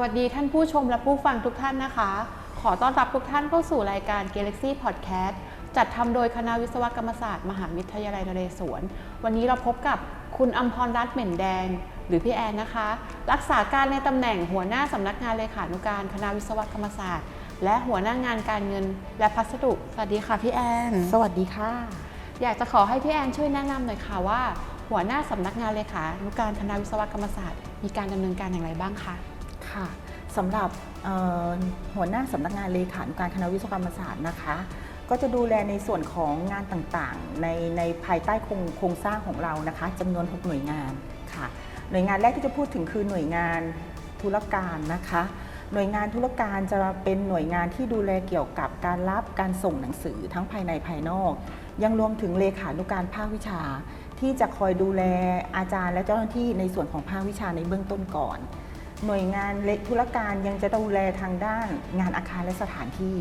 วัสดีท่านผู้ชมและผู้ฟังทุกท่านนะคะ ขอต้อนรับทุกท่านเข้าสู่รายการ Galaxy Podcast จัดทำโดยคณะวิศวกรรมศาสตร์ มหาวิทยาลัยนเรศวร วันนี้เราพบกับคุณอัมพรรัตน์เหม็นแดง หรือพี่แอนนะคะ รักษาการในตำแหน่งหัวหน้าสำนักงานเลขานุการคณะวิศวกรรมศาสตร์ และหัวหน้างานการเงินและพัสดุ สวัสดีค่ะพี่แอน สวัสดีค่ะ อยากจะขอให้พี่แอนช่วยแนะนำหน่อยค่ะว่า หัวหน้าสำนักงานเลขานุการคณะวิศวกรรมศาสตร์ มีการดำเนินการอย่างไรบ้างคะ ค่ะสำหรับหัวหน้าสำนักงานเลขานุการคณะวิศวกรรมศาสตร์นะคะ ก็จะดูแลในส่วนของงานต่างๆ ในในภายใต้โครงโครงสร้างของเรานะคะจำนวน 6 หน่วยงานค่ะ หน่วยงานแรกที่จะพูดถึงคือหน่วยงานธุรการนะคะ หน่วยงานธุรการจะเป็นหน่วยงานที่ดูแลเกี่ยวกับการรับการส่งหนังสือทั้งภายในภายนอก ยังรวมถึงเลขานุการภาควิชา ที่จะคอยดูแลอาจารย์และเจ้าหน้าที่ในส่วนของภาควิชาในเบื้องต้นก่อน หน่วยงานเล็กธุรการยังจะดูแลทางด้านงานอาคารและสถานที่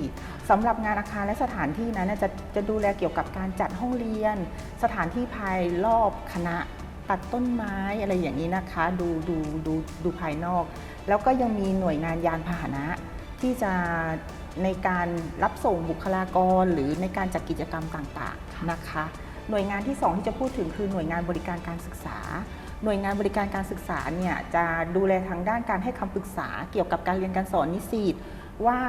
สำหรับงานอาคารและสถานที่นั้นจะจะดูแลเกี่ยวกับการจัดห้องเรียน สถานที่ภายรอบคณะตัดต้นไม้อะไรอย่างนี้นะคะ ดูดูดูดูภายนอก แล้วก็ยังมีหน่วยงานยานพาหนะ ที่จะในการรับส่งบุคลากร หรือในการจัดกิจกรรมต่างๆนะคะ หน่วยงานที่ 2 ที่จะพูดถึงคือหน่วยงานบริการการศึกษา หน่วยงานบริการการศึกษาเนี่ยจะดูแลทางด้านการให้คำปรึกษาเกี่ยวกับการเรียนการสอนนิสิตว่า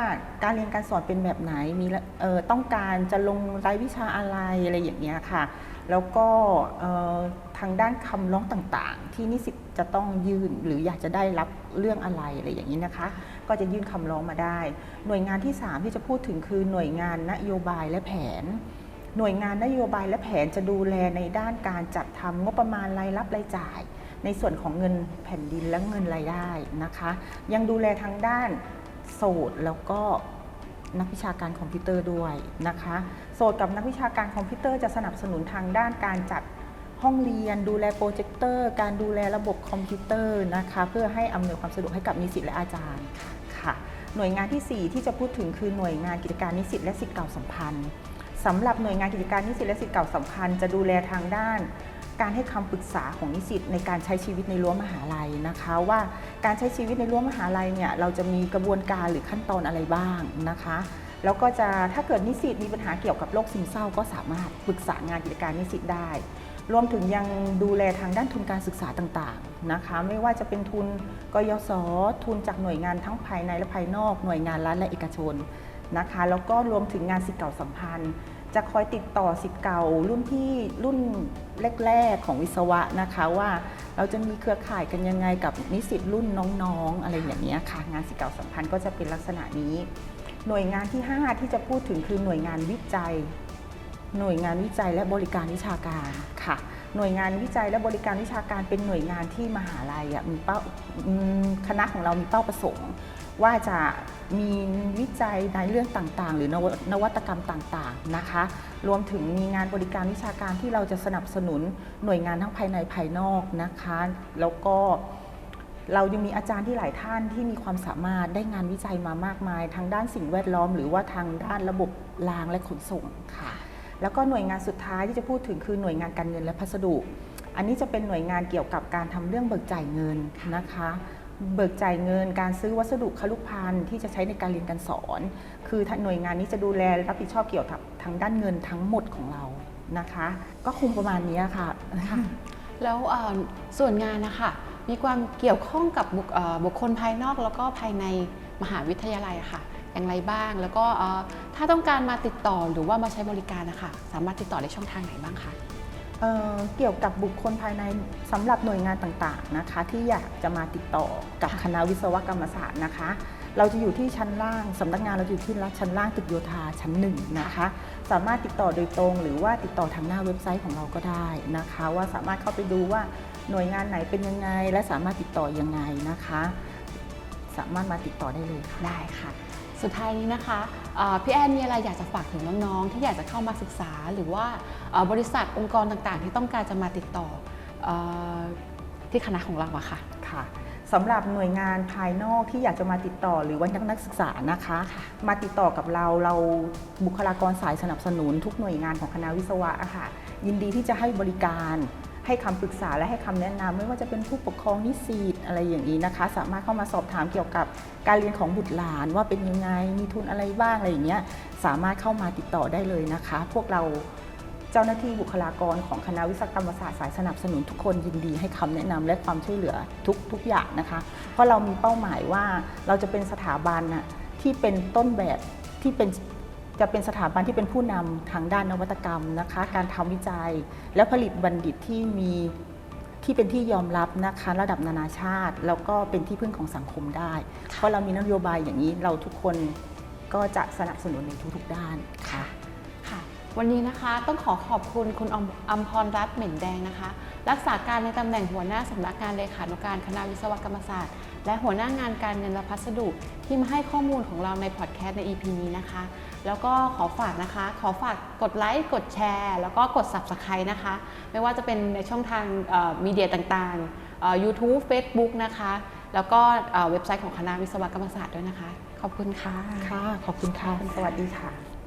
การเรียนการสอนเป็นแบบไหนมีเอ่อต้องการจะลงรายวิชาอะไรอะไรอย่างเงี้ยค่ะ แล้วก็เอ่อทางด้านคำร้องต่างๆ ที่นิสิตจะต้องยื่นหรืออยากจะได้รับเรื่องอะไรอะไรอย่างนี้นะคะ ก็จะยื่นคำร้องมาได้ หน่วยงานที่ 3 ที่จะพูดถึงคือหน่วยงานนโยบายและแผน หน่วยงานนโยบายและแผนจะดูแลในด้านการจัดทำงบประมาณรายรับรายจ่าย ในส่วนของเงินแผ่นดินและเงินรายได้นะคะ ยังดูแลทางด้านโสดแล้วก็นักวิชาการคอมพิวเตอร์ด้วยนะคะโสดกับนักวิชาการคอมพิวเตอร์จะสนับสนุนทางด้านการจัดห้องเรียน ดูแลโปรเจคเตอร์ การดูแลระบบคอมพิวเตอร์นะคะเพื่อให้อำนวยความสะดวกให้กับนิสิตและอาจารย์ค่ะ หน่วยงานทีสี่4 ที่จะพูดถึงคือหน่วยงานกิจการนิสิตและสิทธิ์เก่าสัมพันธ์ สำหรับหน่วยงานกิจการนิสิตและสิทธิ์เก่าสัมพันธ์จะดูแลทางด้าน การให้คำปรึกษาของนิสิตในการใช้ชีวิตในรั้วมหาลัยนะคะ ว่าการใช้ชีวิตในรั้วมหาลัยเนี่ยเราจะมีกระบวนการหรือขั้นตอนอะไรบ้างนะคะ แล้วก็จะถ้าเกิดนิสิตมีปัญหาเกี่ยวกับโรคซึมเศร้าก็สามารถปรึกษางานกิจการนิสิตได้ รวมถึงยังดูแลทางด้านทุนการศึกษาต่างๆนะคะ ไม่ว่าจะเป็นทุนกยศทุนจากหน่วยงานทั้งภายในและภายนอก หน่วยงานรัฐและเอกชน นะคะแล้วก็รวมถึงงานสิทธิ์เก่าสัมพันธ์ จะคอยติดต่อสิทธิ์เก่ารุ่นที่รุ่นแรกๆของวิศวะนะคะว่า เราจะมีเครือข่ายกันยังไงกับนิสิตรุ่นน้องๆ อะไรอย่างเงี้ค่ะ งานสิทธิ์เก่าสัมพันธ์ก็จะเป็นลักษณะนี้ หน่วยงานที่ 5 ที่จะพูดถึงคือหน่วยงานวิจัย หน่วยงานวิจัยและบริการวิชาการค่ะหน่วยงานวิจัยและบริการวิชาการเป็นหน่วยงานที่มหาลัยมีเป้าคณะของเรามีเป้าประสงค์ ว่าจะ มีวิจัยในเรื่องต่างๆ หรือนวนวัตกรรมต่างๆนะคะ รวมถึงมีงานบริการวิชาการที่เราจะสนับสนุนหน่วยงานทั้งภายในภายนอกนะคะ แล้วก็เรายังมีอาจารย์ที่หลายท่านที่มีความสามารถได้งานวิจัยมามากมาย ทางด้านสิ่งแวดล้อม หรือว่าทางด้านระบบรางและขนส่งค่ะ แล้วก็หน่วยงานสุดท้ายที่จะพูดถึงคือหน่วยงานการเงินและพัสดุ อันนี้จะเป็นหน่วยงานเกี่ยวกับการทำเรื่องเบิกจ่ายเงินนะคะ เบิกจ่ายเงินการซื้อวัสดุคลุภัณฑ์ที่จะใช้ในการเรียนการสอน คือหน่วยงานนี้จะดูแลรับผิดชอบเกี่ยวกับทางด้านเงินทั้งหมดของเรานะคะ ก็คงประมาณนี้ค่ะ แล้วส่วนงานนะคะมีความเกี่ยวข้องกับบุคคลภายนอกแล้วก็ภายในมหาวิทยาลัยะค่ะ อย่างไรบ้าง แล้วก็ถ้าต้องการมาติดต่อหรือว่ามาใช้บริการนะคะสามารถติดต่อได้ช่องทางไหนบ้างคะ เอ่อเกี่ยวกับบุคคลภายในสำหรับหน่วยงานต่างๆนะคะ ที่อยากจะมาติดต่อกับค่ะคณะวิศวกรรมศาสตร์นะคะ เราจะอยู่ที่ชั้นล่างสำนักงานเราอยู่ที่ชั้นล่างตึกโยธาชั้นหนึ่งนะคะ สามารถติดต่อโดยตรง หรือว่าติดต่อทางหน้าเว็บไซต์ของเราก็ได้นะคะ ว่าสามารถเข้าไปดูว่าหน่วยงานไหนเป็นยังไง และสามารถติดต่อยังไงนะคะ สามารถมาติดต่อได้เลยค่ะได้ค่ะ สุดท้ายนี้นะคะเอ่อพี่แอนมีอะไรอยากจะฝากถึงน้องๆ ที่อยากจะเข้ามาศึกษาหรือว่าเอ่อบริษัทองค์กรต่างๆ ที่ต้องการจะมาติดต่อเอ่อที่คณะของเราอะค่ะค่ะสำหรับหน่วยงานภายนอกที่อยากจะมาติดต่อหรือว่านักนักศึกษานะคะ มาติดต่อกับเราเราบุคลากรสายสนับสนุนทุกหน่วยงานของคณะวิศวะอะค่ะ ยินดีที่จะให้บริการ ให้คำปรึกษาและให้คำแนะนำไม่ว่าจะเป็นผู้ปกครองนิสิตอะไรอย่างนี้นะคะ สามารถเข้ามาสอบถามเกี่ยวกับการเรียนของบุตรหลานว่าเป็นยังไงมีทุนอะไรบ้างอะไรอย่างเงี้ยสามารถเข้ามาติดต่อได้เลยนะคะ พวกเราเจ้าหน้าที่บุคลากรของคณะวิศวกรรมศาสตร์สายสนับสนุนทุกคนยินดีให้คำแนะนำและความช่วยเหลือทุกทุกอย่างนะคะ เพราะเรามีเป้าหมายว่าเราจะเป็นสถาบันน่ะที่เป็นต้นแบบที่เป็น จะเป็นสถาบันที่เป็นผู้นำทางด้านนวัตกรรมนะคะ การทำวิจัย และผลิตบัณฑิตที่มีที่เป็นที่ยอมรับนะคะระดับนานาชาติ แล้วก็เป็นที่พึ่งของสังคมได้ เพราะเรามีนโยบายอย่างนี้เราทุกคนก็จะสนับสนุนในทุกๆด้านค่ะค่ะ วันนี้นะคะต้องขอขอบคุณคุณอมอมพรรัตน์เหม็นแดงนะคะ รักษาการในตำแหน่งหัวหน้าสำนักงานเลขานุการคณะวิศวกรรมศาสตร์ และหัวหน้างานการเงินและพัสดุที่มาให้ข้อมูลของเราในพอดแคสต์ใน EP นี้นะคะ แล้วก็ขอฝากนะคะ ขอฝากกดไลค์กดแชร์ แล้วก็กด Subscribe นะคะ ไม่ว่าจะเป็นในช่องทางมีเดียต่างๆ YouTube Facebook นะคะ แล้วก็เว็บไซต์ของคณะวิศวกรรมศาสตร์ด้วยนะคะ ขอบคุณค่ะค่ะขอบคุณค่ะสวัสดีค่ะ